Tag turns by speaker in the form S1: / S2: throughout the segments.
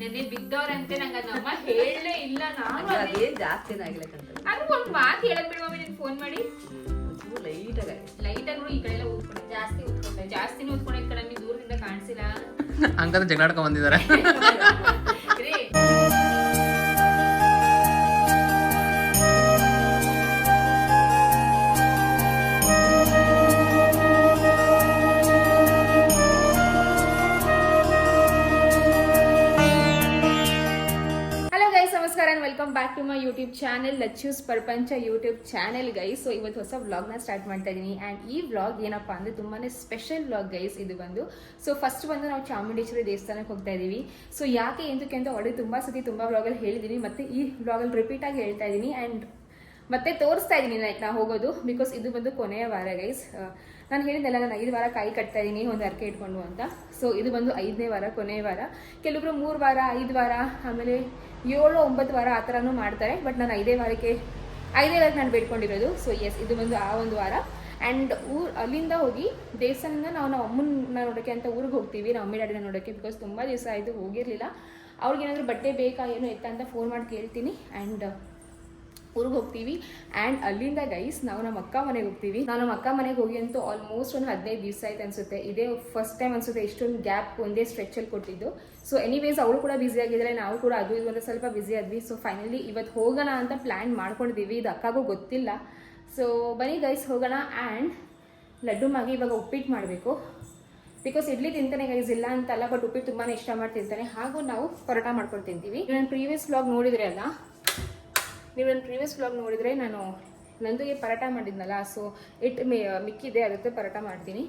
S1: ನೆನ್ನೆ ಬಿದ್ದವ್ರಂತೆ ನಂಗೆ ಅದು ಅಮ್ಮ ಹೇಳಲೇ ಇಲ್ಲ. ನಾನು
S2: ಅದೇ ಅದೇನ್ ಜಾಸ್ತಿನೇ ಆಗಿಲ್ಲ ಕಂತ
S1: ಅದು ಒಂದ್ ಮಾತು ಹೇಳಕ್ ಬಿಡುವ ನಿನ್ ಫೋನ್ ಮಾಡಿ.
S2: ಲೈಟ್ ಆಗಿ
S1: ಲೈಟ್ ಆಗಿ ಈ ಕಡೆ ಎಲ್ಲ ಊದ್ಕೊಂಡೆ ಜಾಸ್ತಿ ಊದ್ಕೊಂಡೆ ಜಾಸ್ತಿನೇ ಊದ್ಕೊಂಡಿದ್ ಕಡೆ ನಿಮ್ಗೆ ದೂರದಿಂದ ಕಾಣಿಸಿಲ್ಲ.
S3: ಹಂಗಂದ್ರೆ ಜಗಳಾಡ್ಕೊಂಡ್ ಬಂದಿದ್ದಾರೆ.
S1: ಬ್ಯಾಕ್ ಯೂಟ್ಯೂಬ್ ಚಾನೆಲ್ ಲಚ್ಚೂಸ್ ಪ್ರಪಂಚ ಯೂಟ್ಯೂಬ್ ಚಾನೆಲ್ ಗೈಸ್ ಸೊ ಇವತ್ತು ಹೊಸ ವ್ಲಾಗ್ನ ಸ್ಟಾರ್ಟ್ ಮಾಡ್ತಾ ಇದ್ದೀನಿ ಆ್ಯಂಡ್ ಈ ವ್ಲಾಗ್ ಏನಪ್ಪ ಅಂದರೆ ತುಂಬಾ ಸ್ಪೆಷಲ್ ವ್ಲಾಗ್ ಗೈಸ್ ಇದು ಬಂದು. ಸೊ ಫಸ್ಟ್ ಬಂದು ನಾವು ಚಾಮುಂಡೇಶ್ವರಿ ದೇವಸ್ಥಾನಕ್ಕೆ ಹೋಗ್ತಾ ಇದ್ದೀವಿ ಸೊ ಯಾಕೆ, ಎಂತಕ್ಕೆ ಅಂತ ಆಲ್ರೆಡಿ ತುಂಬ ಸತಿ ತುಂಬ ವ್ಲಾಗಲ್ಲಿ ಹೇಳಿದ್ದೀನಿ ಮತ್ತೆ ಈ ವ್ಲಾಗಲ್ಲಿ ರಿಪೀಟ್ ಆಗಿ ಹೇಳ್ತಾ ಇದ್ದೀನಿ ಆ್ಯಂಡ್ ಮತ್ತೆ ತೋರಿಸ್ತಾ ಇದ್ದೀನಿ ಲೈಕ್ ನಾ ಹೋಗೋದು. ಬಿಕಾಸ್ ಇದು ಬಂದು ಕೊನೆಯ ವಾರ ಗೈಸ್ ನಾನು ಹೇಳಿದ್ದೆಲ್ಲ ನಾನು ಐದು ವಾರ ಕೈ ಕಟ್ತಾ ಇದ್ದೀನಿ ಒಂದು ಅರ್ಕೆ ಇಟ್ಕೊಂಡು ಅಂತ. ಸೊ ಇದು ಬಂದು ಐದನೇ ವಾರ ಕೊನೆಯ ವಾರ. ಕೆಲವೊಬ್ರು ಮೂರು ವಾರ, ಐದು ವಾರ, ಆಮೇಲೆ ಏಳು, ಒಂಬತ್ತು ವಾರ ಆ ಥರನೂ ಮಾಡ್ತಾರೆ. ಬಟ್ ನಾನು ಐದೇ ವಾರಕ್ಕೆ ಐದೇ ವಾರಕ್ಕೆ ನಾನು ಬೇಡ್ಕೊಂಡಿರೋದು. ಸೊ ಎಸ್ ಇದು ಬಂದು ಆ ಒಂದು ವಾರ. ಆ್ಯಂಡ್ ಊರು, ಅಲ್ಲಿಂದ ಹೋಗಿ ದೇವಸ್ಥಾನದಿಂದ ನಾವು ನಮ್ಮ ಅಮ್ಮನ ನೋಡೋಕ್ಕೆ ಅಂತ ಊರಿಗೆ ಹೋಗ್ತೀವಿ. ನಮ್ಮ ಅಮ್ಮಿ, ಡ್ಯಾಡಿನ ನೋಡೋಕ್ಕೆ ಬಿಕಾಸ್ ತುಂಬ ದಿವಸ ಆಯಿತು, ಹೋಗಿರಲಿಲ್ಲ. ಅವ್ರಿಗೇನಾದರೂ ಬಟ್ಟೆ ಬೇಕಾ, ಏನು ಎತ್ತ ಅಂತ ಫೋನ್ ಮಾಡಿ ಕೇಳ್ತೀನಿ. ಆ್ಯಂಡ್ ಊರಿಗೆ ಹೋಗ್ತೀವಿ. ಆ್ಯಂಡ್ ಅಲ್ಲಿಂದ ಗೈಸ್ ನಾವು ನಮ್ಮ ಅಕ್ಕ ಮನೆಗೆ ಹೋಗ್ತೀವಿ. ನಾವು ನಮ್ಮ ಅಕ್ಕ ಮನೆಗೆ ಹೋಗಿ ಅಂತೂ ಆಲ್ಮೋಸ್ಟ್ ಒಂದು ಹದಿನೈದು ದಿವಸ ಆಯ್ತು ಅನಿಸುತ್ತೆ. ಇದೇ ಫಸ್ಟ್ ಟೈಮ್ ಅನ್ಸುತ್ತೆ ಇಷ್ಟೊಂದು ಗ್ಯಾಪ್ ಒಂದೇ ಸ್ಟ್ರೆಚಲ್ಲಿ ಕೊಟ್ಟಿದ್ದು. ಸೊ ಎನಿವೇಸ್ ಅವಳು ಕೂಡ ಬ್ಯುಸಿ ಆಗಿದ್ದಾರೆ ನಾವು ಕೂಡ ಅದು ಇದು ಒಂದು ಸ್ವಲ್ಪ ಬ್ಯುಸಿ ಆದ್ವಿ. ಸೊ ಫೈನಲಿ ಇವತ್ತು ಹೋಗೋಣ ಅಂತ ಪ್ಲ್ಯಾನ್ ಮಾಡ್ಕೊಂಡಿದ್ದೀವಿ ಇದು ಅಕ್ಕಾಗೂ ಗೊತ್ತಿಲ್ಲ. ಸೊ ಬನ್ನಿ ಗೈಸ್ ಹೋಗೋಣ. ಆ್ಯಂಡ್ ಲಡ್ಡು ಮಾಗಿ ಇವಾಗ ಉಪ್ಪಿಟ್ಟು ಮಾಡಬೇಕು. ಬಿಕಾಸ್ ಇಡ್ಲಿ ತಿಂತಾನೆ ಗೈಸ್ ಇಲ್ಲ ಅಂತಲ್ಲ ಬಟ್ ಉಪ್ಪಿಟ್ಟು ತುಂಬಾ ಇಷ್ಟ ಮಾಡಿ ತಿಂತಾನೆ ಹಾಗೂ ನಾವು ಪರೋಟ ಮಾಡ್ಕೊಂಡು ತಿಂತೀವಿ. ನಾನು ಪ್ರೀವಿಯಸ್ ವ್ಲಾಗ್ ನೋಡಿದ್ರೆ ಅಲ್ಲ? ನೀವು ನನ್ನ ಪ್ರೀವಿಯಸ್ ವ್ಲಾಗ್ ನೋಡಿದರೆ ನಾನು ನಂದುಗೆ ಪರೋಟ ಮಾಡಿದ್ನಲ್ಲ ಸೊ ಇಟ್ ಮಿಕ್ಕಿದೆ, ಅದಕ್ಕೆ ಪರೋಟ ಮಾಡ್ತೀನಿ.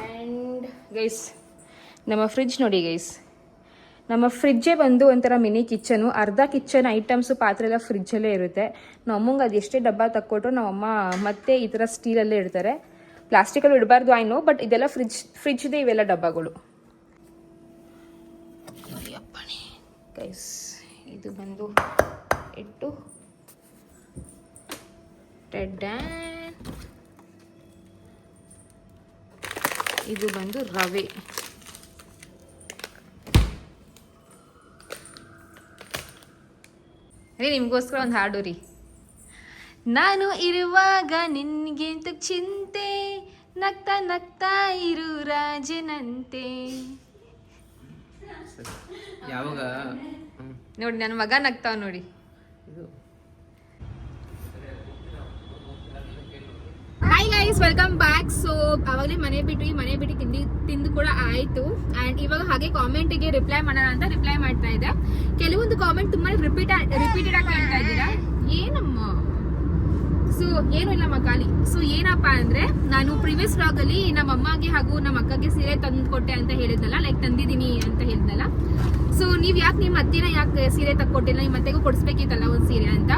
S1: ಆ್ಯಂಡ್ ಗೈಸ್ ನಮ್ಮ ಫ್ರಿಜ್ ನೋಡಿ ಗೈಸ್ ನಮ್ಮ ಫ್ರಿಜ್ಜೇ ಬಂದು ಒಂಥರ ಮಿನಿ ಕಿಚನು ಅರ್ಧ ಕಿಚನ್ ಐಟಮ್ಸು ಪಾತ್ರೆ ಎಲ್ಲ ಫ್ರಿಜ್ಜಲ್ಲೇ ಇರುತ್ತೆ. ನಮ್ಮಂಗೆ ಅದು ಎಷ್ಟೇ ಡಬ್ಬ ತಕ್ಕೊಟ್ರು ನಮ್ಮಮ್ಮ ಮತ್ತೆ ಈ ಥರ ಸ್ಟೀಲಲ್ಲೇ ಇಡ್ತಾರೆ. ಪ್ಲಾಸ್ಟಿಕಲ್ಲಿ ಇಡಬಾರ್ದು ಐ ನೋ ಬಟ್ ಇದೆಲ್ಲ ಫ್ರಿಜ್ ಫ್ರಿಜ್ದೇ ಇವೆಲ್ಲ ಡಬ್ಬಗಳು. ಗೈಸ್ ಇದು ಬಂದು ಇಟ್ಟು ಇದು ಬಂದು ರವೆ. ರೀ ನಿಮಗೋಸ್ಕರ ಒಂದು ಹಾಡು ರೀ. ನಾನು ಇರುವಾಗ ನಿನ್ಗೆಂತ ಚಿಂತೆ ನಗ್ತಾ ನಗ್ತಾ ಇರು ರಾಜನಂತೆ.
S3: ಯಾವಾಗ?
S1: ನೋಡಿ ನನ್ನ ಮಗ ನಗ್ತಾವ ನೋಡಿ
S2: ಇದು
S1: hi guys welcome back so ಅವಾಗಲೇ ಮನೆ ಬಿಟ್ಟು ಈ ಮನೆ ಬಿಟ್ಟು ತಿಂಡಿ ತಿಂದು ಕೂಡ ಆಯಿತು. ಆ್ಯಂಡ್ ಇವಾಗ ಹಾಗೆ ಕಾಮೆಂಟಿಗೆ ರಿಪ್ಲೈ ಮಾಡೋಣ ಅಂತ ರಿಪ್ಲೈ ಮಾಡ್ತಾ ಇದ್ದೆ. ಕೆಲವೊಂದು ಕಾಮೆಂಟ್ ತುಂಬಾ ರಿಪೀಟ್ ರಿಪೀಟೆಡ್ ಆಗಿ ಕಾಣ್ತಾ ಇದ್ದೀರಾ? ಏನಮ್ಮ? ಸೊ ಏನು ಇಲ್ಲ ಮಕಾಲಿ ಸೊ ಏನಪ್ಪ ಅಂದರೆ, ನಾನು ಪ್ರಿವಿಯಸ್ ವ್ಲಾಗ್ ಅಲ್ಲಿ ನಮ್ಮ ಅಮ್ಮಗೆ ಹಾಗೂ ನಮ್ಮ ಅಕ್ಕಗೆ ಸೀರೆ ತಂದು ಕೊಟ್ಟೆ ಅಂತ ಹೇಳಿದ್ದಲ್ಲ ಲೈಕ್ ತಂದಿದ್ದೀನಿ ಅಂತ ಹೇಳಿದ್ನಲ್ಲ. ಸೊ ನೀವು ಯಾಕೆ ನಿಮ್ಮ ಅತ್ತೆನ ಯಾಕೆ ಸೀರೆ ತಕ್ಕೊಟ್ಟಿಲ್ಲ? ನಿಮ್ಮ ಅತ್ತೆಗೂ ಕೊಡಿಸ್ಬೇಕಿತ್ತಲ್ಲ ಒಂದು ಸೀರೆ ಅಂತ?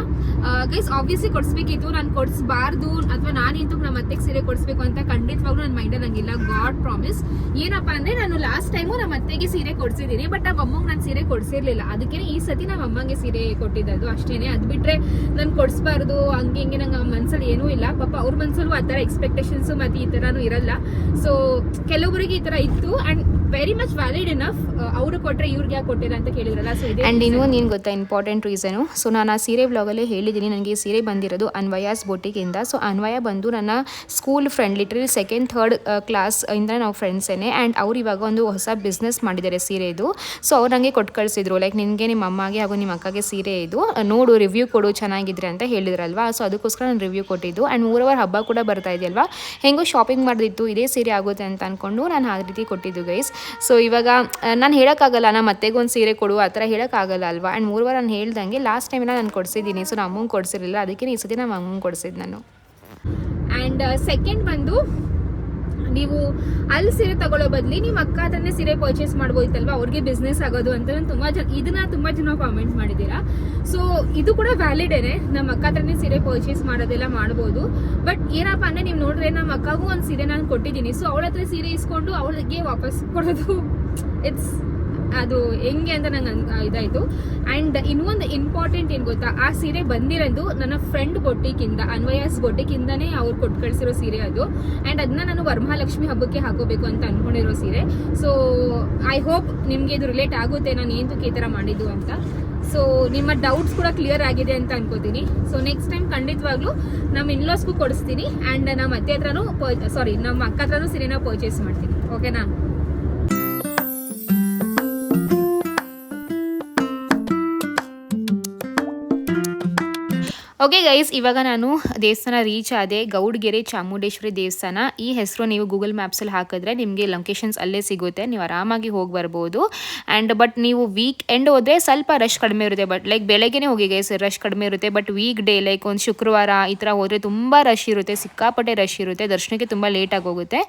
S1: ಗೈಸ್ ಆಬ್ವಿಯಸ್ಲಿ ಕೊಡಿಸ್ಬೇಕಿತ್ತು. ನಾನು ಕೊಡಿಸ್ಬಾರ್ದು ಅಥವಾ ನಾನಿಂತೂ ನಮ್ಮ ಅತ್ತೆಗೆ ಸೀರೆ ಕೊಡಿಸ್ಬೇಕು ಅಂತ ಖಂಡಿತವಾಗ್ಲೂ ನನ್ನ ಮೈಂಡಲ್ಲಿ ನಂಗಿಲ್ಲ ಗಾಡ್ ಪ್ರಾಮಿಸ್ ಏನಪ್ಪಾ ಅಂದ್ರೆ ನಾನು ಲಾಸ್ಟ್ ಟೈಮು ನಮ್ಮ ಅತ್ತೆಗೆ ಸೀರೆ ಕೊಡ್ಸಿದ್ದೀನಿ ಬಟ್ ನಮ್ಮ ಅಮ್ಮಂಗೆ ನಾನು ಸೀರೆ ಕೊಡಿಸಿರ್ಲಿಲ್ಲ. ಅದಕ್ಕೆ ಈ ಸತಿ ನಮ್ಮ ಅಮ್ಮಂಗೆ ಸೀರೆ ಕೊಟ್ಟಿದ್ದು ಅಷ್ಟೇನೆ. ಅದು ಬಿಟ್ಟರೆ ನಾನು ಕೊಡಿಸ್ಬಾರ್ದು, ಹಂಗೆ ಹಿಂಗೆ ನಂಗೆ ಮನ್ಸಲ್ಲಿ ಏನೂ ಇಲ್ಲ. ಪಾಪ ಅವ್ರ ಮನ್ಸಲ್ಲೂ ಆ ಥರ ಎಕ್ಸ್ಪೆಕ್ಟೇಷನ್ಸ್ ಮತ್ತು ಈ ಥರನೂ ಇರಲ್ಲ. ಸೊ ಕೆಲವೊಬ್ಬರಿಗೆ ಈ ಥರ ಇತ್ತು. And very much valid enough ಅವರು ಕೊಟ್ಟರೆ ಇವ್ರಿಗೆ ಯಾಕೆ ಕೊಟ್ಟಿಲ್ಲ ಅಂತ ಕೇಳಿದ್ರಲ್ಲ? ಸೊ ಇದೆ
S4: ಆ್ಯಂಡ್ ಇನ್ನೊಂದು ಏನು ಗೊತ್ತಾ ಇಂಪಾರ್ಟೆಂಟ್ ರೀಸನು ಸೊ ನಾನು ಆ ಸೀರೆ ಬ್ಲಾಗಲ್ಲೇ ಹೇಳಿದ್ದೀನಿ ನನಗೆ ಈ ಸೀರೆ ಬಂದಿರೋದು ಅನ್ವಯಾಸ್ ಬೊಟಿಗಿಂದ ಸೊ ಅನ್ವಯ ಬಂದು ನನ್ನ school friend literally second third class ಇಂದ ನಾವು ಫ್ರೆಂಡ್ಸೇನೆ ಆ್ಯಂಡ್ ಅವ್ರು ಇವಾಗ ಒಂದು ಹೊಸ ಬಿಸ್ನೆಸ್ ಮಾಡಿದ್ದಾರೆ ಸೀರೆದು ಸೊ ಅವ್ರು ನನಗೆ ಕೊಟ್ಟು ಕಳಿಸಿದ್ರು ಲೈಕ್ ನಿನಗೆ ನಿಮ್ಮ ಅಮ್ಮಗೆ ಹಾಗೂ ನಿಮ್ಮ ಅಕ್ಕಗೆ ಸೀರೆ ಇದು. ನೋಡು ರಿವ್ಯೂ ಕೊಡು ಚೆನ್ನಾಗಿದ್ರೆ ಅಂತ ಹೇಳಿದ್ರಲ್ವಾ? ಸೊ ಅದಕ್ಕೋಸ್ಕರ ನಾನು ರಿವ್ಯೂ ಕೊಟ್ಟಿದ್ದು. ಆ್ಯಂಡ್ ಮೂರವರ್ ಹಬ್ಬ ಕೂಡ ಬರ್ತಾ ಇದೆಯಲ್ವಾ? ಹೆಂಗೋ ಶಾಪಿಂಗ್ ಮಾಡಿದಿತ್ತು ಇದೇ ಸೀರೆ ಆಗುತ್ತೆ ಅಂತ ಅಂದ್ಕೊಂಡು ನಾನು ಆ ರೀತಿ ಕೊಟ್ಟಿದ್ದು ಗೈಸ್ ಸೊ ಇವಾಗ ನಾನು ಹೇಳೋಕ್ಕಾಗಲ್ಲ ನಮ್ಮ ಅತ್ತೆಗೆ ಒಂದು ಸೀರೆ ಕೊಡು, ಆ ಥರ ಹೇಳೋಕ್ಕಾಗಲ್ಲ ಅಲ್ವಾ? ಆ್ಯಂಡ್ ಮೂರುವಾರ ನಾನು ಹೇಳ್ದಂಗೆ ಲಾಸ್ಟ್ ಟೈಮ್ ನಾನು ಕೊಡಿಸಿದ್ದೀನಿ. ಸೊ ನಮ್ಮ ಅಮ್ಮಂಗೆ ಕೊಡಿಸಿರಲಿಲ್ಲ. ಅದಕ್ಕೆ ಈ ಸತಿ ನಮ್ಮ ಅಮ್ಮಂಗೆ ಕೊಡಿಸಿದ್ದು ನಾನು.
S1: ಆ್ಯಂಡ್ ಸೆಕೆಂಡ್ ಬಂದು ನೀವು ಅಲ್ಲಿ ಸೀರೆ ತಗೊಳ್ಳೋ ಬದ್ಲಿ ನಿಮ್ಮ ಅಕ್ಕ ಹತ್ರನೇ ಸೀರೆ ಪರ್ಚೇಸ್ ಮಾಡ್ಬೋದಿತ್ತಲ್ವಾ? ಅವ್ರಿಗೆ ಬಿಸ್ನೆಸ್ ಆಗೋದು ಅಂತ ತುಂಬಾ ಜನ ಇದನ್ನ ತುಂಬಾ ಜನ ಕಾಮೆಂಟ್ ಮಾಡಿದ್ದೀರಾ? ಸೊ ಇದು ಕೂಡ ವ್ಯಾಲಿಡೇನೆ ನಮ್ಮ ಅಕ್ಕ ಹತ್ರನೇ ಸೀರೆ ಪರ್ಚೇಸ್ ಮಾಡೋದೆಲ್ಲ ಮಾಡ್ಬೋದು. ಬಟ್ ಏನಪ್ಪ ಅಂದ್ರೆ ನೀವು ನೋಡ್ರೆ ನಮ್ಮ ಅಕ್ಕಗೂ ಒಂದು ಸೀರೆ ನಾನು ಕೊಟ್ಟಿದ್ದೀನಿ. ಸೊ ಅವಳ ಹತ್ರ ಸೀರೆ ಇಸ್ಕೊಂಡು ಅವಳಿಗೆ ವಾಪಸ್ ಕೊಡೋದು ಇಟ್ಸ್ ಅದು ಹೆಂಗೆ ಅಂತ ನಂಗೆ ಇದಾಯಿತು. ಆ್ಯಂಡ್ ಇನ್ನೊಂದು ಇಂಪಾರ್ಟೆಂಟ್ ಏನು ಗೊತ್ತಾ, ಆ ಸೀರೆ ಬಂದಿರೋದು ನನ್ನ ಫ್ರೆಂಡ್ ಬೊಟ್ಟಿಕಿಂದ ಅನ್ವಯಾಸ್ ಬೊಟ್ಟಿಕಿಂದನೇ ಅವ್ರು ಕೊಟ್ಟು ಕಳಿಸಿರೋ ಸೀರೆ ಅದು. ಆ್ಯಂಡ್ ಅದನ್ನ ನಾನು ವರಮಹಾಲಕ್ಷ್ಮಿ ಹಬ್ಬಕ್ಕೆ ಹಾಕೋಬೇಕು ಅಂತ ಅನ್ಕೊಂಡಿರೋ ಸೀರೆ. ಸೊ ಐ ಹೋಪ್ ನಿಮಗೆ ಇದು ರಿಲೇಟ್ ಆಗುತ್ತೆ, ನಾನು ಏನು ಈ ಥರ ಮಾಡಿದ್ದು ಅಂತ. ಸೊ ನಿಮ್ಮ ಡೌಟ್ಸ್ ಕೂಡ ಕ್ಲಿಯರ್ ಆಗಿದೆ ಅಂತ ಅನ್ಕೋತೀನಿ. ಸೊ ನೆಕ್ಸ್ಟ್ ಟೈಮ್ ಖಂಡಿತವಾಗ್ಲೂ ನಮ್ಮ ಇನ್ಲಾಸ್ಗೂ ಕೊಡಿಸ್ತೀನಿ. ಆ್ಯಂಡ್ ನಮ್ಮ ಅತ್ತೆ ಹತ್ರನೂ ಸಾರಿ ನಮ್ಮ ಅಕ್ಕ ಹತ್ರನೂ ಸೀರೆನ ಪರ್ಚೇಸ್ ಮಾಡ್ತೀನಿ. ಓಕೆನಾ
S4: ಓಕೆ ಗೈಸ್ ಇವಾಗ ನಾನು ದೇವಸ್ಥಾನ ರೀಚ್ ಆದೆ ಗೌಡ್ಗೆರೆ ಚಾಮುಂಡೇಶ್ವರಿ ದೇವಸ್ಥಾನ. ಈ ಹೆಸರು ನೀವು ಗೂಗಲ್ ಮ್ಯಾಪ್ಸಲ್ಲಿ ಹಾಕಿದ್ರೆ ನಿಮಗೆ ಲೊಕೇಶನ್ಸ್ ಅಲ್ಲೇ ಸಿಗುತ್ತೆ. ನೀವು ಆರಾಮಾಗಿ ಹೋಗಿ ಬರ್ಬೋದು. ಆ್ಯಂಡ್ ಬಟ್ ನೀವು ವೀಕ್ ಎಂಡ್ ಹೋದರೆ ಸ್ವಲ್ಪ ರಶ್ ಕಡಿಮೆ ಇರುತ್ತೆ. ಬಟ್ ಲೈಕ್ ಬೆಳಗ್ಗೆನೇ ಹೋಗಿ ಗೈಸ್ ರಶ್ ಕಡಿಮೆ ಇರುತ್ತೆ. ಬಟ್ ವೀಕ್ ಡೇ ಲೈಕ್ ಒಂದು ಶುಕ್ರವಾರ ಈ ಥರ ಹೋದರೆ ತುಂಬ ರಶ್ ಇರುತ್ತೆ. ಸಿಕ್ಕಾಪಟ್ಟೆ ರಶ್ ಇರುತ್ತೆ. ದರ್ಶನಕ್ಕೆ ತುಂಬ ಲೇಟಾಗಿ ಹೋಗುತ್ತೆ.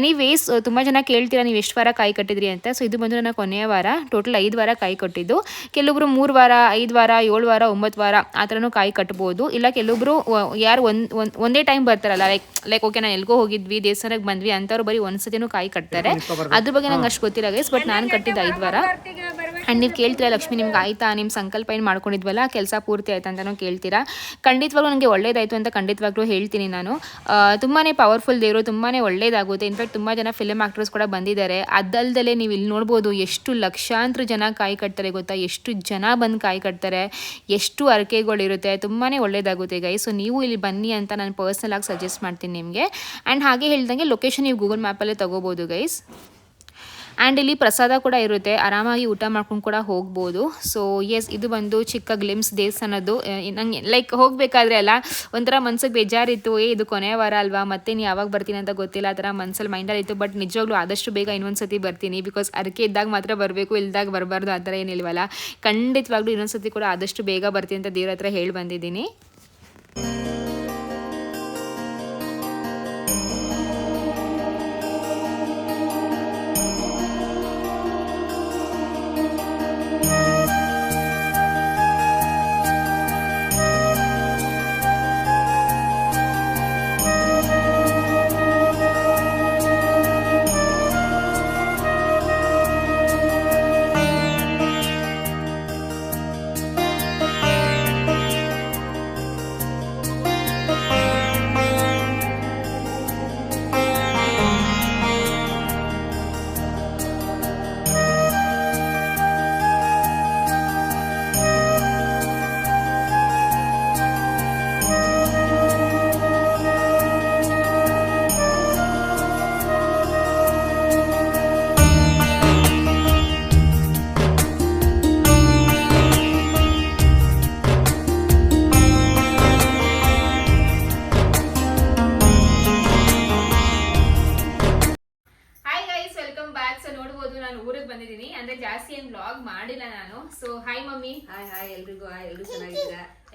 S4: ಎನಿವೇಸ್ ತುಂಬ ಜನ ಕೇಳ್ತೀರಾ ನೀವು ಎಷ್ಟು ವಾರ ಕಾಯಿ ಕಟ್ಟಿದ್ರಿ ಅಂತ? ಸೊ ಇದು ಬಂದು ನನ್ನ ಕೊನೆಯ ವಾರ. ಟೋಟಲ್ ಐದು ವಾರ ಕಾಯಿ ಕಟ್ಟಿದ್ದು. ಕೆಲವೊಬ್ರು ಮೂರು ವಾರ, ಐದು ವಾರ, ಏಳು ವಾರ, ಒಂಬತ್ತು ವಾರ ಆ ಥರನೂ ಕಾಯಿ ಕಟ್ಬೋದು. ಇಲ್ಲ ಕೆಲವೊಬ್ರು ಯಾರು ಒಂದ್ ಒಂದೇ ಟೈಮ್ ಬರ್ತಾರಲ್ಲ ಲೈಕ್ ಲೈಕ್ ಓಕೆ ನಾನು ಎಲ್ಗೋ ಹೋಗಿದ್ವಿ ದೇವಸ್ಥಾನಕ್ಕೆ ಬಂದ್ವಿ ಅಂತವ್ರು ಬರೀ ಒಂದು ಸತಿನೂ ಕಾಯಿ ಕಟ್ತಾರೆ. ಅದ್ರ ಬಗ್ಗೆ ನಂಗೆ ಅಷ್ಟು ಗೊತ್ತಿಲ್ಲ ಗೈಸ್ ಬಟ್ ನಾನು ಕಟ್ಟಿದ್ದು ಐದು ವಾರ. ಆ್ಯಂಡ್ ನೀವು ಕೇಳ್ತೀರಾ, ಲಕ್ಷ್ಮಿ, ನಿಮ್ಗೆ ಆಯ್ತಾ? ನಿಮ್ಮ ಸಂಕಲ್ಪ ಏನು ಮಾಡ್ಕೊಂಡಿದ್ವಲ್ಲ, ಕೆಲಸ ಪೂರ್ತಿ ಆಯ್ತಾ ಅಂತಲೂ ಕೇಳ್ತೀರಾ? ಖಂಡಿತವಾಗ್ಲೂ ನನಗೆ ಒಳ್ಳೇದಾಯಿತು ಅಂತ ಖಂಡಿತವಾಗ್ಲೂ ಹೇಳ್ತೀನಿ ನಾನು. ತುಂಬಾ ಪವರ್ಫುಲ್ ದೇವರು ತುಂಬಾ ಒಳ್ಳೇದಾಗುತ್ತೆ. ಇನ್ಫ್ಯಾಕ್ಟ್ ತುಂಬ ಜನ ಫಿಲ್ಮ್ ಆ್ಯಕ್ಟರ್ಸ್ ಕೂಡ ಬಂದಿದ್ದಾರೆ. ಅದಲ್ದಲೇ ನೀವು ಇಲ್ಲಿ ನೋಡ್ಬೋದು ಎಷ್ಟು ಲಕ್ಷಾಂತರ ಜನ ಕಾಯಿ ಕಟ್ತಾರೆ ಗೊತ್ತಾ? ಎಷ್ಟು ಜನ ಬಂದು ಕಾಯಿ ಕಟ್ತಾರೆ? ಎಷ್ಟು ಅರಕೆಗಳಿರುತ್ತೆ ತುಂಬಾ ಒಳ್ಳೇದಾಗುತ್ತೆ ಗೈ ಸೊ ನೀವು ಇಲ್ಲಿ ಬನ್ನಿ ಅಂತ ನಾನು ಪರ್ಸ್ನಲ್ ಆಗಿ ಸಜೆಸ್ಟ್ ಮಾಡ್ತೀನಿ ನಿಮಗೆ. ಆ್ಯಂಡ್ ಹಾಗೆ ಹೇಳ್ದಂಗೆ ಲೊಕೇಶನ್ ನೀವು ಗೂಗಲ್ ಮ್ಯಾಪಲ್ಲೇ ತೊಗೋಬೋದು ಗೈಸ್ ಆ್ಯಂಡ್ ಇಲ್ಲಿ ಪ್ರಸಾದ ಕೂಡ ಇರುತ್ತೆ. ಆರಾಮಾಗಿ ಊಟ ಮಾಡ್ಕೊಂಡು ಕೂಡ ಹೋಗ್ಬೋದು. ಸೊ ಎಸ್ ಇದು ಬಂದು ಚಿಕ್ಕ ಗ್ಲಿಮ್ಸ್ ದೇವಸ್ಥಾನದ್ದು. ನಂಗೆ ಲೈಕ್ ಹೋಗಬೇಕಾದ್ರೆ ಅಲ್ಲ, ಒಂಥರ ಮನ್ಸಿಗೆ ಬೇಜಾರಿತ್ತು. ಏ, ಇದು ಕೊನೆಯ ವಾರ ಅಲ್ವಾ? ಮತ್ತೆ ನೀ ಯಾವಾಗ ಬರ್ತೀನಿ ಅಂತ ಗೊತ್ತಿಲ್ಲ. ಆ ಥರ ಮನ್ಸಲ್ಲಿ ಮೈಂಡಲ್ಲಿ ಇತ್ತು. ಬಟ್ ನಿಜವಾಗ್ಲೂ ಆದಷ್ಟು ಬೇಗ ಇನ್ನೊಂದು ಸತಿ ಬರ್ತೀನಿ. ಬಿಕಾಸ್ ಅರಕೆ ಇದ್ದಾಗ ಮಾತ್ರ ಬರಬೇಕು, ಇಲ್ದಾಗ ಬರಬಾರ್ದು ಆ ಥರ ಏನಿಲ್ವಲ್ಲ. ಖಂಡಿತವಾಗ್ಲೂ ಇನ್ನೊಂದು ಸತಿ ಕೂಡ ಆದಷ್ಟು ಬೇಗ ಬರ್ತೀನಿ ಅಂತ ದೇವ್ರ ಹತ್ರ ಹೇಳಿ ಬಂದಿದ್ದೀನಿ.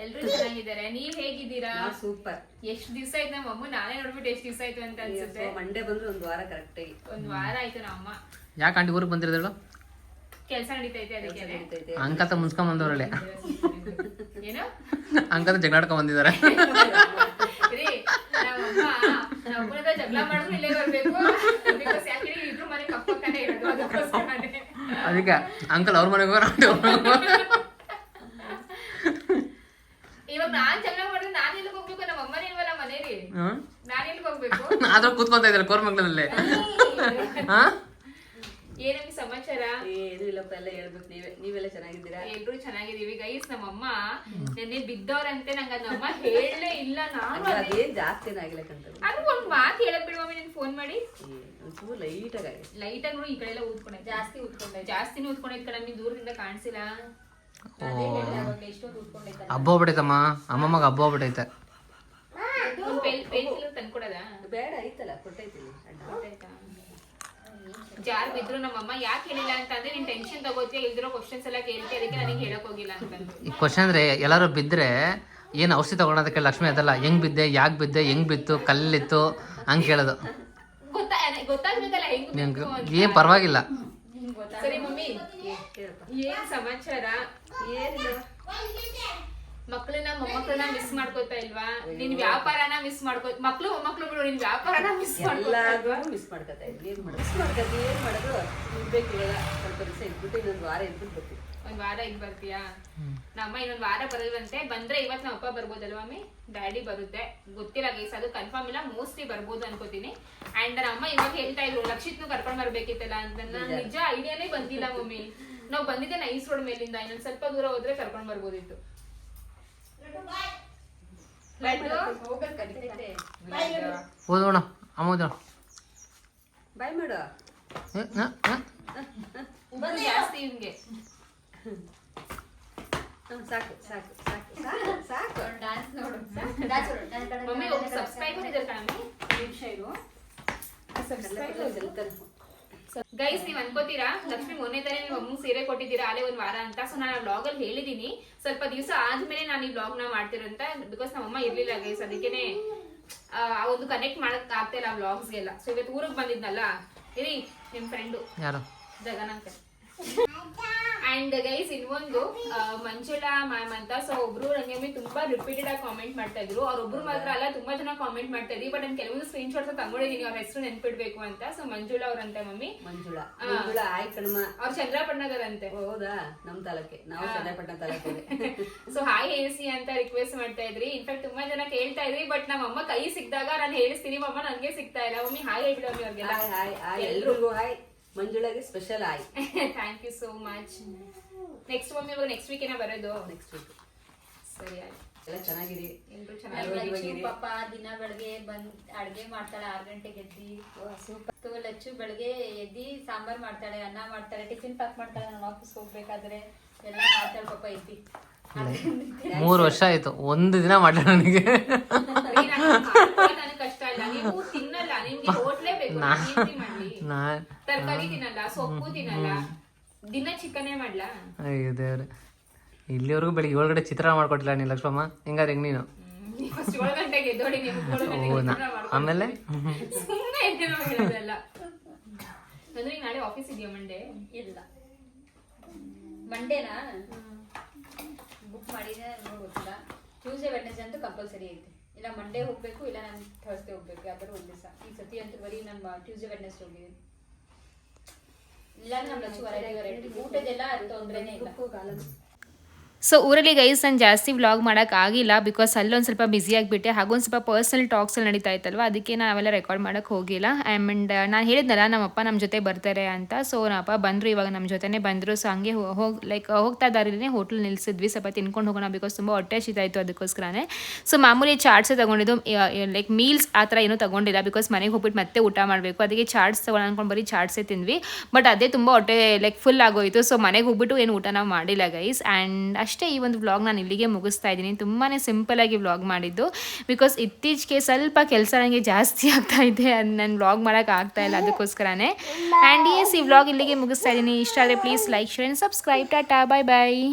S2: ಎಲ್ರು ಚೆನ್ನಾಗಿದ್ದಾರೆ.
S1: ನೀವ್ ಹೇಗಿದ್ದೀರಾ?
S2: ಸೂಪರ್.
S1: ಎಷ್ಟ್ ದಿವಸ ಆಯ್ತು ನಮ್ಮ ಅಮ್ಮ? ನಾನೇ ನೋಡ್ಬಿಟ್ಟು ಎಷ್ಟ್ ದಿವಸ ಆಯ್ತು ಅಂತ ಅನ್ಸುತ್ತೆ.
S2: ಮಂಡೇ ಬಂದ್ರೆ ಒಂದು ವಾರ ಕರೆಕ್ಟಾಗಿ
S1: ಒಂದ್ ವಾರ ಆಯ್ತು ನಮ್ಮ ಅಮ್ಮ.
S3: ಯಾಕೆ ಆಂಟಿ ಊರಿಗೆ ಬಂದಿರೋದಳು
S1: ಕೆಲಸ ನಡೀತೈತೆ ಅದಕ್ಕೆ.
S2: ಅಂಕಲ್
S3: ಅಂಕತ ಮುನ್ಸ್ಕೊಂಡ್ ಬಂದವ್ರಲ್ಲೇ.
S1: ಏನು?
S3: ಅಂಕತ ಜಗಳಾಡ್ಕೊಂಡ್ ಬಂದಿದ್ದಾರೆ.
S1: ಜಗಳ ಮಾಡಿದ್ರು ಇಲ್ಲೇ ಬರ್ಬೇಕು. ಬಿಕಾಸ್ ಯಾಕೆ ಇಬ್ರು ಮನೆ ಕಪ್ಪಕ್ಕನೆ ಇರೋದು
S3: ಅದಕ್ಕೆ ಅಂಕಲ್ ಅವ್ರ ಮನೆಗೆ ಹೋಗೋರು ಆಂಟಿ ಅವ್ರ ಮನೆಗೆ ಹೋಗೋರು.
S1: ಇವಾಗ ನಾನ್ ಜಗಳ ಮಾಡಿದ್ರೆ ನಾನ್ ಎಲ್ಲಿಗೆ ಹೋಗ್ಬೇಕು ನಮ್ಮ ಅಮ್ಮನೇ ಇಲ್ವಲ್ಲ ಮನೇಲಿ
S3: ಹ್ಮ್
S1: ನಾನ್ ಎಲ್ಲಿಗೆ ಹೋಗ್ಬೇಕು
S3: ಆದ್ರೂ ಕೂತ್ಕೊಂತ ಇದ್ದಾರೆ ಕೋರ್ಮಂಗ್ಲದಲ್ಲಿ ಹಾ?
S1: ಏನಮ್ಮಿ ಸಮಾಚಾರ?
S2: ಏನು ಇಲ್ಲಪ್ಪ ಎಲ್ಲ ಹೇಳ್ಬೇಕು ನೀವೇ. ನೀವೆಲ್ಲ ಚೆನ್ನಾಗಿದ್ದೀರಾ?
S1: ಎಲ್ರು ಚೆನ್ನಾಗಿದೀವಿ ಗೈಸ್ ನಮ್ಮಮ್ಮ ನೆನ್ನೆ ಬಿದ್ದವ್ರಂತೆ. ನಂಗೆ ನಮ್ಮಮ್ಮ ಹೇಳಲೇ ಇಲ್ಲ. ನಾನು
S2: ಅದು ಅದೇನ್ ಜಾಸ್ತಿ ಆಗಿಲ್ಲ ಕಂತ
S1: ಅದು ಒಂದ್ ಮಾತು ಹೇಳಕ್ ಬಿಡುವ ನೀನ್ ಫೋನ್ ಮಾಡಿ.
S2: ಒಂಚೂರು ಲೈಟಾಗಿ ಆಗಿದೆ.
S1: ಲೈಟ್ ಆಗಿ ಈ ಕಡೆ ಎಲ್ಲ ಊದ್ಕೊಂಡೆ. ಜಾಸ್ತಿ ಊದ್ಕೊಂಡೆ. ಜಾಸ್ತಿನೇ ಕಡೆ ನೀನ್ ದೂರದಿಂದ ಕಾಣಿಸಿಲ್ಲ.
S3: ಹಬ್ಬ ಹೋಗ್ಬಿಟ್ಟೈತಮ್ಮ ಅಮ್ಮಮ್ಮಗ ಹಬ್ಬ
S1: ತಂದ್ಕೊಡದ
S2: ಬೇಡ ಐತಲ್ಲ ಕೊಟ್ಟೈತೀನಿ ಅಡ್ಡ.
S1: ಜಾರ್ ಬಿದ್ರು ನಮ್ಮಮ್ಮ ಯಾಕೆ ಹೇಳಿಲ್ಲ ಅಂತಂದ್ರೆ ನೀನ್ ಟೆನ್ಷನ್ ತಗೋತೀಯ? ಇಲ್ದಿರೋ ಕ್ವಶನ್ಸ್ ಎಲ್ಲ ಕೇಳ್ತಿ ಅದಕ್ಕೆ ನನಗೆ ಹೇಳಕ್ ಹೋಗಿಲ್ಲ ಅಂತಂದ್ರು.
S3: ಈ ಕ್ವಶನ್ ಅಂದ್ರೆ ಎಲ್ಲಾರು ಬಿದ್ರೆ ಏನು ಔಷಧಿ ತಗೊಳೋದಕ್ಕೆ ಲಕ್ಷ್ಮಿ ಅದಲ್ಲ ಹೆಂಗ್ ಬಿದ್ದೆ ಯಾಕೆ ಬಿದ್ದೆ ಹೆಂಗ್ ಬಿತ್ತು ಕಲ್ಲಿತ್ತು ಹಂಗೆ ಕೇಳೋದು.
S1: ಗೊತ್ತಾ ಗೊತ್ತಾಗ್ಬೇಕಲ್ಲ ಹೆಂಗ್ ಅಂತ.
S3: ಏನ್ ಪರವಾಗಿಲ್ಲ.
S1: ಸರಿ ಮಮ್ಮಿ ಏನ್ ಸಮಾಚಾರ?
S2: ಏನಿಲ್ಲ.
S1: ಮಕ್ಳನ್ನ ಮೊಮ್ಮಕ್ಕಳನ್ನ ಮಿಸ್ ಮಾಡ್ಕೋತಾ ಇಲ್ವಾ? ನಿನ್ ವ್ಯಾಪಾರನ ಮಿಸ್ ಮಾಡ್ಕೋ ಮಕ್ಳು ಮೊಮ್ಮಕ್ಳು ಬಿಡು ನಿನ್ ವ್ಯಾಪಾರನ ಮಿಸ್ ಮಾಡ್ಕೋತಾ ಇಲ್ವಾ?
S2: ಮಿಸ್ ಮಾಡ್ಕೊತಾ ಇದ್ವಿ. ಏನ್ ಮಾಡೋದು ಮಿಸ್ ಮಾಡ್ಕೊತಿ ಏನ್ ಮಾಡೋದು ಇರ್ಬೇಕು ಇವಾಗ. ಸ್ವಲ್ಪ ದಿವಸ ಇದ್ಬಿಟ್ಟು ಇನ್ನೊಂದು ವಾರ ಇದ್ಬಿಟ್ಟು ಬರ್ತೀವಿ.
S1: ಒಂದ್ ವಾರ ಈಗ ಬರ್ತೀಯಾ? ನಮ್ಮ ಇನ್ನೊಂದ್ ವಾರ ಬರಲ್ವಂತೆ ಬಂದ್ರೆ ಇವತ್ ನಮ್ಮ ಅಪ್ಪ ಬರ್ಬೋದಲ್ವಾ ಮಮ್ಮಿ? ಡ್ಯಾಡಿ ಬರುತ್ತೆ. ಗೊತ್ತಿಲ್ಲ ಗೈಸ್ ಅದು ಕನ್ಫರ್ಮ್ ಇಲ್ಲ. ಮೋಸ್ಟ್ಲಿ ಬರ್ಬೋದು ಅನ್ಕೋತೀನಿ. ಅಂಡ್ ನಮ್ಮ ಅಮ್ಮ ಇವಾಗ ಹೇಳ್ತಾ ಇದ್ರು ಲಕ್ಷಿತ್ನು ಕರ್ಕೊಂಡ್ ಬರ್ಬೇಕಿತ್ತಲ್ಲ ಅಂತ. ನಾನ್ ನಿಜ ಐಡಿಯಾನೇ ಬಂದಿಲ್ಲ ಮಮ್ಮಿ. ನಾವ್ ಬಂದಿದ್ದೆ ನೈಸ್ ರೋಡ್ ಮೇಲಿಂದ. ಇನ್ನೊಂದ್ ಸ್ವಲ್ಪ ದೂರ ಹೋದ್ರೆ ಕರ್ಕೊಂಡ್ ಬರ್ಬೋದಿತ್ತು.
S3: ಓದೋಣ
S2: ಬಾಯ್ ಮಾಡು.
S1: ಉಗುರು ಜಾಸ್ತಿ ಹಿಂಗೆ
S2: ಹ್ಮ್, ಸಾಕು ಸಾಕು ಸಾಕು. ಸಾಕು. ಸಾಕು.
S1: ಮಮ್ಮಿ ಒಬ್ಬ ಸಬ್ಸ್ಕ್ರೈಬರ್ ಇದ್ದಾರೆ ಕಣಮ್ಮಿ. ನಿಮಿಷ ಇರು. ಗೈಸ್ ನೀವ್ ಅನ್ಕೋತೀರಾ? ಲಕ್ಷ್ಮಿ ಮೊನ್ನೆ ತಾನೇ ನಿಮ್ಮ ಅಮ್ಮ ಸೀರೆ ಕೊಟ್ಟಿದ್ದೀರಾ? ಅಲ್ಲೇ ಒಂದ್ ವಾರ ಅಂತ. ಸೊ ನಾನು ಬ್ಲಾಗ್ ಅಲ್ಲಿ ಹೇಳಿದೀನಿ. ಸ್ವಲ್ಪ ದಿವಸ ಆದ್ಮೇಲೆ ನಾನು ಈ ಬ್ಲಾಗ್ನ ಮಾಡ್ತಿರಂತ ಬಿಕಾಸ್ ನಮ್ಮಮ್ಮ ಇರ್ಲಿಲ್ಲ ಗೈಸ್ ಅದಕ್ಕೇನೆ ಆ ಒಂದು ಕನೆಕ್ಟ್ ಮಾಡಕ್ ಆಗ್ತಾ ಇಲ್ಲ ವ್ಲಾಗ್ಸ್ಗೆಲ್ಲ ಸೊ ಇವತ್ತು ಊರಿಗೆ ಬಂದಿದ್ನಲ್ಲ? ಇರಿ ನಿಮ್ ಫ್ರೆಂಡು ಜಗನ್ ಅಂತ ಅಂಡ್ ಗೈಸ್ ಇನ್ನೊಂದು ಒಂದು ಮಂಜುಳಾ ಮ್ಯಾಮ್ ಅಂತ. ಸೊ ಒಬ್ರು ನನಗೆ ತುಂಬಾ ರಿಪೀಟೆಡ್ ಆಗಿ ಕಾಮೆಂಟ್ ಮಾಡ್ತಾ ಇದ್ರು. ಅವ್ರೊಬ್ರು ಮಾತ್ರ ಅಲ್ಲ ತುಂಬಾ ಜನ ಕಾಮೆಂಟ್ ಮಾಡ್ತಾ ಇದ್ರಿ ಬಟ್ ನಾನು ಕೆಲವೊಂದು ಸ್ಕ್ರೀನ್ ಶಾಟ್ಸ್ ತಗೊಂಡಿದೀನಿ ಅವ್ರ ಹೆಸರು ನೆನ್ಪಿಡ್ಬೇಕು ಅಂತ. ಸೊ ಮಂಜುಳಾ ಅವ್ರಂತೆ ಮಮ್ಮಿ.
S2: ಮಂಜುಳಾ. ಮಂಜುಳಾ ಆಯ್ ಕಣಮ್ಮ.
S1: ಅವ್ರು ಚಂದ್ರಪಟ್ಟಣದರಂತೆ
S2: ಹೌದಾ? ನಮ್ ತಾಲೂಕೆ. ನಾವು ಚಂದ್ರಪಟ್ಟಣ ತಾಲೂಕೆ
S1: ಸೊ ಹಾಯ್ ಹೇಸಿ ಅಂತ ರಿಕ್ವೆಸ್ಟ್ ಮಾಡ್ತಾ ಇದ್ರಿ. ಇನ್ಫ್ಯಾಕ್ಟ್ ತುಂಬಾ ಜನ ಕೇಳ್ತಾ ಇದ್ರಿ ಬಟ್ ನಮ್ಮ ಅಮ್ಮ ಕೈ ಸಿಕ್ಕಿದಾಗ ನಾನು ಹೇಳಿಸ್ತೀನಿ ಮಮ್ಮ ನನ್ಗೆ ಸಿಗ್ತಾ ಇಲ್ಲ. ಮಮ್ಮಿ ಹಾಯ್ ಹೇಳ್ಬಿಡಮ್ಮಿ ಅವ್ರಿಗೆಲ್ಲ.
S2: ಹಾಯ್ ಹಾಯ್ ಹಾಯ್ ಎಲ್ರಿಗೂ ಹಾಯ್ ಮಂಜುಳಾಗೆ special I
S1: thank you so much next mummy ಇವಾಗ ನೆಕ್ಸ್ಟ್ ವೀಕ್ ಏನೋ ಬರೋದು.
S2: ನೆಕ್ಸ್ಟ್ ವೀಕ್
S1: ಸರಿ ಆಯ್ತು.
S2: ಎಲ್ಲ ಚೆನ್ನಾಗಿರಿ
S1: ಎಲ್ರು
S2: ಲಕ್ಷ್ಮಿ
S1: ಚೆನ್ನಾಗಿ
S5: ಪಾಪ ದಿನ ಬೆಳಗ್ಗೆ ಬಂದ್ ಅಡ್ಗೆ ಮಾಡ್ತಾಳೆ ಆರ್ ಗಂಟೆಗೆ ಎದ್ದಿ. ಸೂಪರ್ ಲಚ್ಚು ಬೆಳಗ್ಗೆ ಎದ್ದಿ ಸಾಂಬಾರ್ ಮಾಡ್ತಾಳೆ ಅನ್ನ ಮಾಡ್ತಾಳೆ ಟಿಫಿನ್ ಪ್ಯಾಕ್ ಮಾಡ್ತಾಳೆ ನಾನು ಆಫೀಸ್ ಹೋಗ್ಬೇಕಾದ್ರೆ ಎಲ್ಲ ಮಾಡ್ತಾಳೆ ಪಾಪ ಎದ್ದಿ.
S3: ಮೂರು ವರ್ಷ ಆಯ್ತು. ಒಂದು ದಿನ ನನಗೆ.
S1: ನನಗೆ ಕಷ್ಟ ಇಲ್ಲ. ನೀವು ತಿನ್ನಲ್ಲ. ನಿಮ್ಗೆ ಮಾಡ್ಲಿ?
S3: ನಾ
S1: ತರಕಾರಿ ತಿನ್ನಲ್ಲ ಸೊಪ್ಪು ತಿನ್ನಲ್ಲ ದಿನ ಚಿಕನೇ ಮಾಡ್ಲಾ?
S3: ಅಯ್ಯೋ ದೇವ್ರೆ. ಇಲ್ಲಿವರೆಗೂ ಬೆಳಿಗ್ಗೆ ಒಳಗಡೆ ಗಂಟೆ ಚಿತ್ರಾನ್ನ ಮಾಡ್ಕೊಟ್ಟಿಲ್ಲ ನೀನು ಲಕ್ಷ್ಮಮ್ಮ? ಹಿಂಗಾದ್ರೆ ಹೆಂಗ್ ನೀನು?
S1: ಫಸ್ಟ್ ಏಳು ಗಂಟೆಗೆ ಎದ್ದೋಡಿ ನೀವು ಏಳು
S3: ಓ
S1: ಗಂಟೆಗೆ
S3: ನಾ
S1: ಚಿತ್ರಾನ್ನ ಮಾಡ್ಕೊಂಡು.
S3: ಆಮೇಲೆ?
S1: ಸುಮ್ನೆ ಎದ್ದೇಳೋ ಹೇಳೋದೆಲ್ಲ. ಅಂದ್ರೆ ಈಗ ನಾಳೆ ಆಫೀಸ್ ಇದೆಯಾ ಮಂಡೇ
S5: ಇಲ್ಲ. ಮಂಡೇನಾ ಬುಕ್ ಮಾಡಿದ್ರೆ ಗೊತ್ತಿಲ್ಲ. ಟ್ಯೂಸ್ಡೇ ವೆಡ್ನೆಸ್ಡೇ ಅಂತೂ ಕಂಪಲ್ಸರಿ ಐತೆ. ಇಲ್ಲ ಮಂಡೇ ಹೋಗ್ಬೇಕು, ಇಲ್ಲ ನಾನು ಥರ್ಸ್ಡೇ ಹೋಗ್ಬೇಕು, ಯಾವ್ದಾದ್ರು ಒಂದು ದಿವಸ. ಈ ಸತಿ ಅಂತೂ ಬರೀ ನಮ್ಮ ಟ್ಯೂಸ್ಡೇ ವೆಡ್ನೆಸ್ ಹೋಗಿದ್ದೀನಿ ಇಲ್ಲ ನಮ್ಮ ಲಚ್ಚು ವೆರೈಟಿ ವೆರೈಟಿ ಊಟದೆಲ್ಲ ತೊಂದ್ರೆನೇ ಇಲ್ಲ.
S4: ಸೊ ಊರಲ್ಲಿ ಗೈಸ್ ನಾನು ಜಾಸ್ತಿ ವ್ಲಾಗ್ ಆಗಿಲ್ಲ ಬಿಕಾಸ್ ಅಲ್ಲೊಂದು ಸ್ವಲ್ಪ ಬ್ಯುಸಿ ಆಗಿಬಿಟ್ಟೆ. ಹಾಗೊಂದು ಸ್ವಲ್ಪ ಪರ್ಸನಲ್ ಟಾಕ್ಸ್ ಅಲ್ಲಿ ನಡೀತಾ ಇತ್ತಲ್ವ? ಅದಕ್ಕೆ ನಾನು ಅವೆಲ್ಲ ರೆಕಾರ್ಡ್ ಮಾಡೋಕ್ಕೆ ಹೋಗಿಲ್ಲ ಆ್ಯಂಡ್ ನಾನು ಹೇಳಿದ್ನಲ್ಲ ನಮ್ಮಪ್ಪ ನಮ್ಮ ಜೊತೆ ಬರ್ತಾರೆ ಅಂತ. ಸೊ ನಮ್ಮಪ್ಪ ಬಂದರು, ಇವಾಗ ನಮ್ಮ ಜೊತೆನೇ ಬಂದರು. ಸೊ ಹಂಗೆ ಹೋಗಿ ಲೈಕ್ ಹೋಗ್ತಾ ಇದ್ದಾರೇ ಹೋಟ್ಲ್ ನಿಲ್ಸಿದ್ವಿ. ಸ್ವಲ್ಪ ತಿನ್ಕೊಂಡು ಹೋಗೋಣ ಬಿಕಾಸ್ ತುಂಬ ಹೊಟ್ಟೆ ಹಸಿತಾಯಿತ್ತು ಅದಕ್ಕೋಸ್ಕರನೇ. ಸೊ ಮಾಮೂಲಿ ಚಾಟ್ಸೇ ತೊಗೊಂಡಿದ್ದು ಲೈಕ್ ಮೀಲ್ಸ್ ಆ ಥರ ಏನೂ ತೊಗೊಂಡಿಲ್ಲ ಬಿಕಾಸ್ ಮನೆಗೆ ಹೋಗ್ಬಿಟ್ಟು ಮತ್ತೆ ಊಟ ಮಾಡಬೇಕು. ಅದಕ್ಕೆ ಚಾಟ್ಸ್ ತೊಗೊಳ ಅನ್ಕೊಂಡು ಬರೀ ಚಾಟ್ಸೇ ತಿಂದ್ವಿ. ಬಟ್ ಅದೇ ತುಂಬ ಹೊಟ್ಟೆ ಲೈಕ್ ಫುಲ್ ಆಗೋಯಿತು. ಸೊ ಮನೆಗೆ ಹೋಗ್ಬಿಟ್ಟು ಏನು ಊಟ ನಾವು ಮಾಡಿಲ್ಲ ಗೈಸ್ ಆ್ಯಂಡ್ ಅಷ್ಟೇ ಈ ಒಂದು ವ್ಲಾಗ್ ನಾನು ಇಲ್ಲಿಗೆ ಮುಗಿಸ್ತಾ ಇದ್ದೀನಿ. ತುಂಬಾ ಸಿಂಪಲಾಗಿ ವ್ಲಾಗ್ ಮಾಡಿದ್ದು. ಬಿಕಾಸ್ ಇತ್ತೀಚೆಗೆ ಸ್ವಲ್ಪ ಕೆಲಸ ನನಗೆ ಜಾಸ್ತಿ ಆಗ್ತಾ ಇದೆ. ಅದು ನಾನು ವ್ಲಾಗ್ ಮಾಡೋಕೆ ಆಗ್ತಾ ಇಲ್ಲ ಅದಕ್ಕೋಸ್ಕರನೇ. ಆ್ಯಂಡ್ ಎಸ್ ಈ ವ್ಲಾಗ್ ಇಲ್ಲಿಗೆ ಮುಗಿಸ್ತಾ ಇದ್ದೀನಿ. ಇಷ್ಟ ಆದರೆ please like share and subscribe tata bye bye